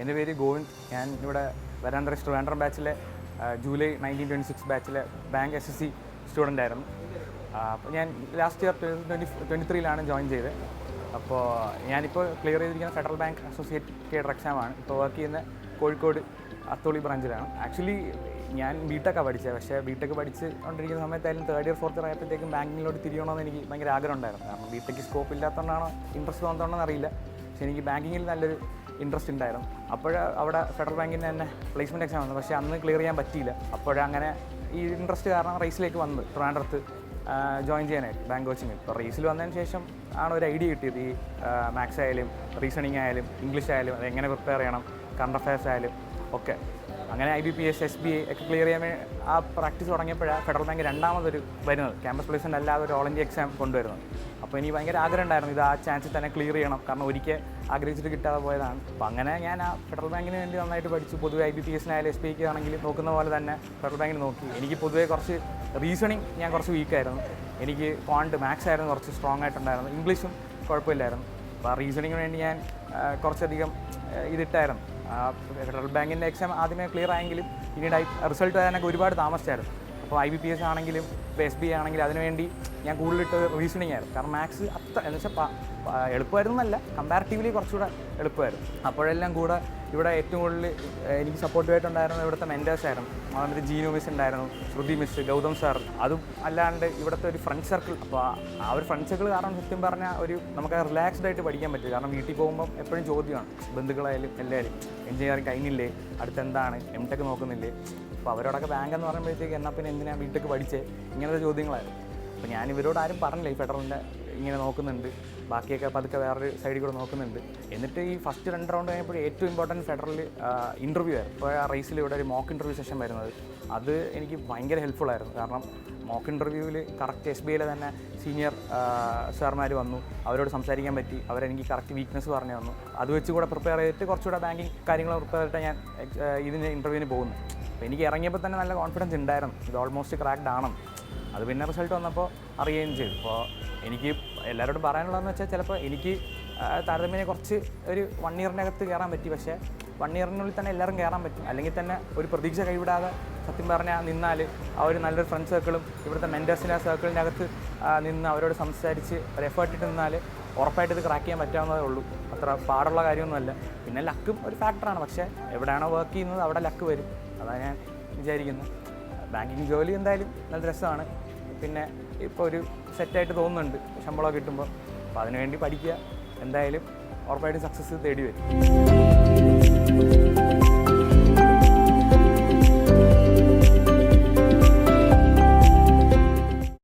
എന്റെ പേര് ഗോവിന്ദ്. ഞാൻ ഇവിടെ വരാന്തര ട്രിവാൻഡ്രം ബാച്ചിലെ July nineteen twenty six ബാച്ചിലെ bank S S C student ആയിരുന്നു. അപ്പോൾ ഞാൻ ലാസ്റ്റ് ഇയർ ട്വന്റി ട്വന്റി ത്രീയിലാണ് ജോയിൻ ചെയ്തത്. അപ്പോൾ ഞാനിപ്പോൾ ക്ലിയർ ചെയ്തിരിക്കുന്ന ഫെഡറൽ ബാങ്ക് അസോസിയേറ്റ് കേഡർ എക്സാമാണ് ഇപ്പോൾ വർക്ക് ചെയ്യുന്ന കോഴിക്കോട് അത്തോളി ബ്രാഞ്ചിലാണ് ആക്ച്വലി ഞാൻ ബിടെക്കാണ് പഠിച്ചത്. പക്ഷേ ബിടെക് പഠിച്ച് കൊണ്ടിരിക്കുന്ന സമയത്തായാലും തേർഡ് ഇയർ ഫോർത്ത് ഇയർ ആയപ്പോഴത്തേക്കും ബാങ്കിങ്ങിലോട്ട് തിരിയണമെന്ന് എനിക്ക് ഭയങ്കര ആഗ്രഹം ഉണ്ടായിരുന്നു. കാരണം ബിടെക്ക് സ്കോപ്പ് ഇല്ലാത്തതുകൊണ്ടാണോ ഇൻട്രസ്റ്റ് തോന്നുന്നതുകൊണ്ടെന്ന് അറിയില്ല. പക്ഷേ എനിക്ക് ബാങ്കിങ്ങിൽ നല്ലൊരു ഇൻട്രസ്റ്റ് ഉണ്ടായിരുന്നു. അപ്പോൾ അവിടെ ഫെഡറൽ ബാങ്കിന്റെ തന്നെ പ്ലേസ്മെന്റ് എക്സാം വന്നു. പക്ഷേ അന്ന് ക്ലിയർ ചെയ്യാൻ പറ്റിയില്ല. അപ്പോഴങ്ങനെ ഈ ഇൻട്രസ്റ്റ് കാരണം റേസിലേക്ക് വന്നത് ട്രിവാൻഡ്രത്ത് ജോയിൻ ചെയ്യാനായിട്ട് ബാങ്ക് കോച്ചിങ് ഇപ്പോൾ റേസിൽ വന്നതിന് ശേഷം ആണ് ഒരു ഐഡിയ കിട്ടിയത്. ഈ മാത്സ് ആയാലും റീസണിങ് ആയാലും ഇംഗ്ലീഷ് ആയാലും അത് എങ്ങനെ പ്രിപ്പയർ ചെയ്യണം കറണ്ട് അഫയേഴ്സ് ആയാലും ഒക്കെ. അങ്ങനെ I B P S S B I ഒക്കെ ക്ലിയർ ചെയ്യാൻ ആ പ്രാക്ടീസ് തുടങ്ങിയപ്പോഴാണ് ഫെഡറൽ ബാങ്ക് രണ്ടാമതൊരു വരുന്നത്. ക്യാമ്പസ് പ്ലേസ്മെന്റ് അല്ലാതെ ഒരു ഓൾ ഇന്ത്യ എക്സാം കൊണ്ടുവരുന്നത്. അപ്പോൾ എനിക്ക് ഭയങ്കര ആഗ്രഹം ഉണ്ടായിരുന്നു ഇത് ആ ചാൻസിൽ തന്നെ ക്ലിയർ ചെയ്യണം. കാരണം ഒരിക്കൽ ആഗ്രഹിച്ചിട്ട് കിട്ടാതെ പോയതാണ്. അപ്പോൾ അങ്ങനെ ഞാൻ ആ ഫെഡറൽ ബാങ്കിന് വേണ്ടി നന്നായിട്ട് പഠിച്ചു. പൊതുവെ ഐ ബി പി എസിനായാലും എസ് ബി ഐക്ക് ആണെങ്കിലും നോക്കുന്ന പോലെ തന്നെ ഫെഡറൽ ബാങ്കിന് നോക്കി. എനിക്ക് പൊതുവെ കുറച്ച് റീസണിങ് ഞാൻ കുറച്ച് വീക്കായിരുന്നു എനിക്ക് ക്വാണ്ട് മാത്സ് ആയിരുന്നു കുറച്ച് സ്ട്രോങ് ആയിട്ടുണ്ടായിരുന്നു. ഇംഗ്ലീഷും കുഴപ്പമില്ലായിരുന്നു. അപ്പോൾ ആ റീസണിങ്ങിന് വേണ്ടി ഞാൻ കുറച്ചധികം ഇതിട്ടായിരുന്നു. ഫെഡറൽ ബാങ്കിന്റെ എക്സാം ആദ്യമേ ക്ലിയർ ആയെങ്കിലും പിന്നീട് റിസൾട്ട് വരാനൊക്കെ ഒരുപാട് താമസിച്ചായിരുന്നു. അപ്പോൾ ഐ ബി പി എസ് ആണെങ്കിലും ഇപ്പോൾ എസ് ബി ആണെങ്കിലും അതിനുവേണ്ടി ഞാൻ കൂടുതലിട്ട് റീസണിങ് ആയിരുന്നു. കാരണം മാത്സ് അത്ര എന്ന് വെച്ചാൽ എളുപ്പമായിരുന്നു എന്നല്ല കമ്പാരിറ്റീവ്ലി കുറച്ചുകൂടെ എളുപ്പമായിരുന്നു. അപ്പോഴെല്ലാം കൂടെ ഇവിടെ ഏറ്റവും കൂടുതൽ എനിക്ക് സപ്പോർട്ടീവായിട്ടുണ്ടായിരുന്നത് ഇവിടുത്തെ മെന്റേഴ്സ് ആയിരുന്നു. അതായത് ജീനു മിസ് ഉണ്ടായിരുന്നു ശ്രുതി മിസ് ഗൗതം സാർ അതും അല്ലാണ്ട് ഇവിടുത്തെ ഒരു ഫ്രണ്ട് സർക്കിൾ അപ്പോൾ ആ- ഒരു ഫ്രണ്ട് സർക്കിൾ കാരണം സത്യം പറഞ്ഞാൽ ഒരു നമുക്ക് റിലാക്സ്ഡ് ആയിട്ട് പഠിക്കാൻ പറ്റും. കാരണം വീട്ടിൽ പോകുമ്പോൾ എപ്പോഴും ചോദ്യമാണ് ബന്ധുക്കളായാലും എല്ലാവരും എഞ്ചിനീയറിംഗ് കഴിഞ്ഞില്ലേ? അടുത്ത് എന്താണ് എം ടെക് നോക്കുന്നില്ലേ? അപ്പോൾ അവരോടൊക്കെ ബാങ്ക് എന്ന് പറയുമ്പോഴത്തേക്ക് എന്നാൽ പിന്നെ എന്തിനാണ് വീട്ടിലേക്ക് പഠിച്ചേ? ഇങ്ങനത്തെ ചോദ്യങ്ങളായിരുന്നു. അപ്പോൾ ഞാൻ ഇവരോട് ആരും പറഞ്ഞില്ല ഈ ഫെഡറലിന്റെ ഇങ്ങനെ നോക്കുന്നുണ്ട്. ബാക്കിയൊക്കെ പതുക്കെ വേറൊരു സൈഡിൽ കൂടെ നോക്കുന്നുണ്ട്. എന്നിട്ട് ഈ ഫസ്റ്റ് രണ്ട് റൗണ്ട് കഴിഞ്ഞപ്പോൾ ഏറ്റവും ഇമ്പോർട്ടന്റ് ഫെഡറൽ ഇന്റർവ്യൂ ആയിരുന്നു. ഇപ്പോൾ ആ റേസിൽ ഇവിടെ ഒരു മോക്ക് ഇന്റർവ്യൂ സെഷൻ വരുന്നത്. അത് എനിക്ക് ഭയങ്കര ഹെൽപ്ഫുൾ ആയിരുന്നു. കാരണം മോക്ക് ഇന്റർവ്യൂവിൽ കറക്റ്റ് എസ് ബി ഐയിലെ തന്നെ സീനിയർ സാർമാർ വന്നു. അവരോട് സംസാരിക്കാൻ പറ്റി. അവരെനിക്ക് കറക്റ്റ് വീക്ക്നെസ് പറഞ്ഞു തന്നു. അത് വെച്ച് കൂടെ പ്രിപ്പയർ ചെയ്തിട്ട് കുറച്ചുകൂടെ ബാങ്കിങ് കാര്യങ്ങൾ പ്രിപ്പയർ ചെയ്തിട്ട് ഞാൻ ഇതിന്റെ ഇന്റർവ്യൂവിന് പോകുന്നു അപ്പോൾ എനിക്ക് ഇറങ്ങിയപ്പോൾ തന്നെ നല്ല കോൺഫിഡൻസ് ഉണ്ടായിരുന്നു ഇത് ഓൾമോസ്റ്റ് ക്രാക്ഡ് ആണെന്ന് അത് പിന്നെ റിസൾട്ട് വന്നപ്പോൾ അറിയുകയും ചെയ്തു. അപ്പോൾ എനിക്ക് എല്ലാവരോടും പറയാനുള്ളതെന്ന് വെച്ചാൽ ചിലപ്പോൾ എനിക്ക് ആ, താരതമ്യേന കുറച്ച് ഒരു വൺ ഇയറിനകത്ത് കയറാൻ പറ്റി. പക്ഷേ വൺ ഇയറിനുള്ളിൽ തന്നെ എല്ലാവരും കയറാൻ പറ്റും. അല്ലെങ്കിൽ തന്നെ ഒരു പ്രതീക്ഷ കൈവിടാതെ സത്യം പറഞ്ഞാൽ നിന്നാൽ ആ ഒരു നല്ലൊരു ഫ്രണ്ട് സർക്കിളും ഇവിടുത്തെ മെന്റേഴ്സിന്റെ സർക്കിളിന്റെ അകത്ത് നിന്ന് അവരോട് സംസാരിച്ച് ഒരു എഫേർട്ട് ഇട്ട് നിന്നാൽ ഉറപ്പായിട്ട് ഇത് ക്രാക്ക് ചെയ്യാൻ പറ്റാവുന്നതേ ഉള്ളൂ. അത്ര പാടുള്ള കാര്യമൊന്നുമല്ല. പിന്നെ ലക്കും ഒരു ഫാക്ടറാണ് പക്ഷേ എവിടെയാണോ വർക്ക് ചെയ്യുന്നത് അവിടെ ലക്ക് വരും. അതാണ് ഞാൻ വിചാരിക്കുന്നത് ബാങ്കിങ് ജോലി എന്തായാലും നല്ല രസമാണ്. പിന്നെ ഇപ്പോൾ ഒരു സെറ്റായിട്ട് തോന്നുന്നുണ്ട് ശമ്പളം കിട്ടുമ്പോൾ അപ്പോൾ അതിനുവേണ്ടി പഠിക്കുക. എന്തായാലും ഉറപ്പായിട്ടും സക്സസ് തേടി വരും.